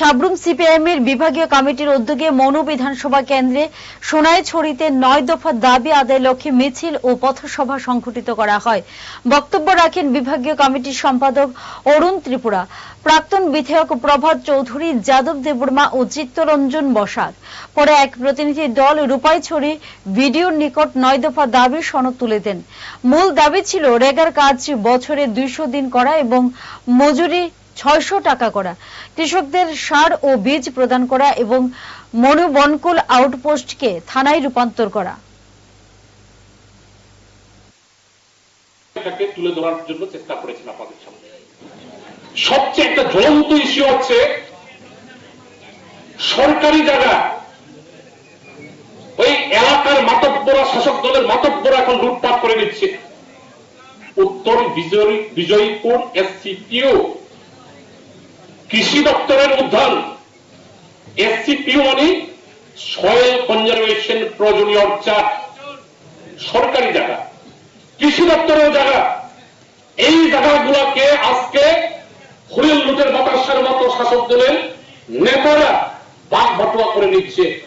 Sabroom CPIM এর বিভাগীয় কমিটির উদ্যোগে মনু বিধানসভা কেন্দ্রে সোনাইছড়িতে নয় দফা দাবি আদায় লক্ষ্যে মিছিল ও পথসভা সংঘটিত করা হয়। বক্তব্য রাখেন বিভাগীয় কমিটির সম্পাদক অরুণ ত্রিপুরা। প্রাক্তন বিধায়ক প্রভাত চৌধুরী, যাদব দেববর্মা ও চিত্তরঞ্জন বসাক। পরে এক প্রতিনিধি দল রূপাইছড়ি ভিডিওর নিকট নয় দফা দাবি সনদ তুলে দেন। মূল দাবি ছিল, রেগার কাজ বছরে দুইশো দিন করা এবং মজুরি ছয়শো টাকা করা। কৃষকদের সার ও বীজ প্রদান করা এবং মনু বনকুল আউটপোস্টকে থানায় রূপান্তর করা। সবচেয়ে একটা জ্বলন্ত ইস্যু হচ্ছে সরকারি জায়গা। ওই এলাকার মাতব্বরা, শাসক দলের মাতব্বরা এখন লুটপাট করে দিচ্ছে উত্তর বিজয়ী, বিজয়ীপুর এসসিপিও কৃষি দপ্তরের উদ্ধার। এসসিপিও মানে সয়েল কনজারভেশন প্রয়োজনীয় চা সরকারি জায়গা। কৃষি দপ্তরের জায়গা। এই জায়গাগুলোকে আজকে হরিল লুটের বাতাসের মতো শাসক দলের নেতারা বাঘ বটোয়া করে নিচ্ছে।